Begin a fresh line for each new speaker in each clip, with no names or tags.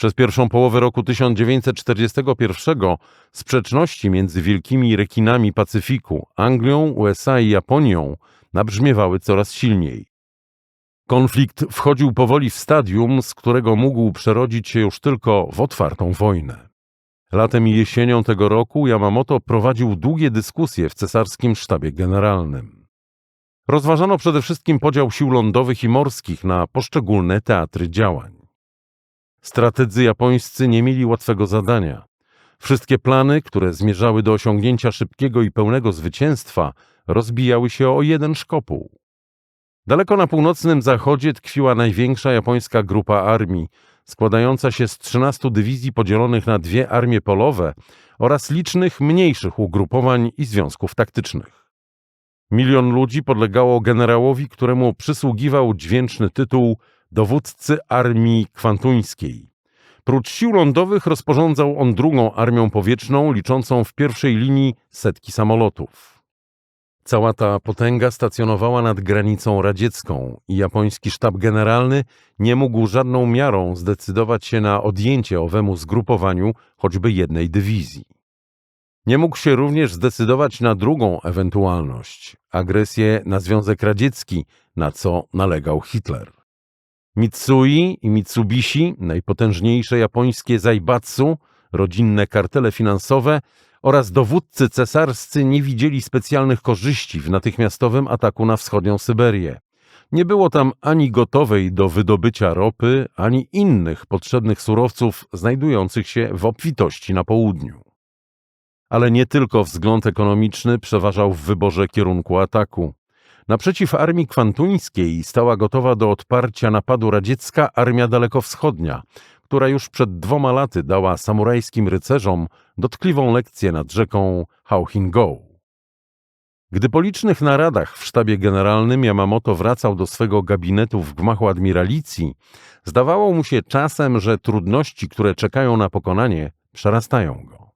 Przez pierwszą połowę roku 1941 sprzeczności między wielkimi rekinami Pacyfiku, Anglią, USA i Japonią nabrzmiewały coraz silniej. Konflikt wchodził powoli w stadium, z którego mógł przerodzić się już tylko w otwartą wojnę. Latem i jesienią tego roku Yamamoto prowadził długie dyskusje w cesarskim sztabie generalnym. Rozważano przede wszystkim podział sił lądowych i morskich na poszczególne teatry działań. Strategzy japońscy nie mieli łatwego zadania. Wszystkie plany, które zmierzały do osiągnięcia szybkiego i pełnego zwycięstwa, rozbijały się o jeden szkopuł. Daleko na północnym zachodzie tkwiła największa japońska grupa armii, składająca się z 13 dywizji podzielonych na dwie armie polowe oraz licznych mniejszych ugrupowań i związków taktycznych. Milion ludzi podlegało generałowi, któremu przysługiwał dźwięczny tytuł dowódcy armii kwantuńskiej. Prócz sił lądowych rozporządzał on drugą armią powietrzną, liczącą w pierwszej linii setki samolotów. Cała ta potęga stacjonowała nad granicą radziecką i japoński sztab generalny nie mógł żadną miarą zdecydować się na odjęcie owemu zgrupowaniu choćby jednej dywizji. Nie mógł się również zdecydować na drugą ewentualność agresję na Związek Radziecki, na co nalegał Hitler. Mitsui i Mitsubishi, najpotężniejsze japońskie zaibatsu, rodzinne kartele finansowe oraz dowódcy cesarscy nie widzieli specjalnych korzyści w natychmiastowym ataku na wschodnią Syberię. Nie było tam ani gotowej do wydobycia ropy, ani innych potrzebnych surowców znajdujących się w obfitości na południu. Ale nie tylko wzgląd ekonomiczny przeważał w wyborze kierunku ataku. Naprzeciw armii kwantuńskiej stała gotowa do odparcia napadu radziecka armia dalekowschodnia, która już przed dwoma laty dała samurajskim rycerzom dotkliwą lekcję nad rzeką Hauhingo. Gdy po licznych naradach w sztabie generalnym Yamamoto wracał do swego gabinetu w gmachu admiralicji, zdawało mu się czasem, że trudności, które czekają na pokonanie, przerastają go.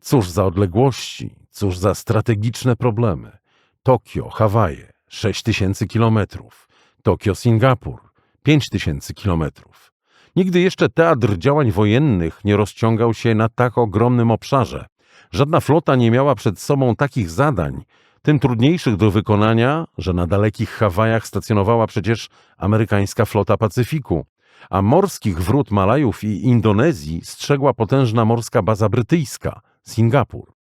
Cóż za odległości, cóż za strategiczne problemy. Tokio, Hawaje, 6 tysięcy kilometrów. Tokio, Singapur, 5 tysięcy kilometrów. Nigdy jeszcze teatr działań wojennych nie rozciągał się na tak ogromnym obszarze. Żadna flota nie miała przed sobą takich zadań, tym trudniejszych do wykonania, że na dalekich Hawajach stacjonowała przecież amerykańska flota Pacyfiku, a morskich wrót Malajów i Indonezji strzegła potężna morska baza brytyjska, Singapur.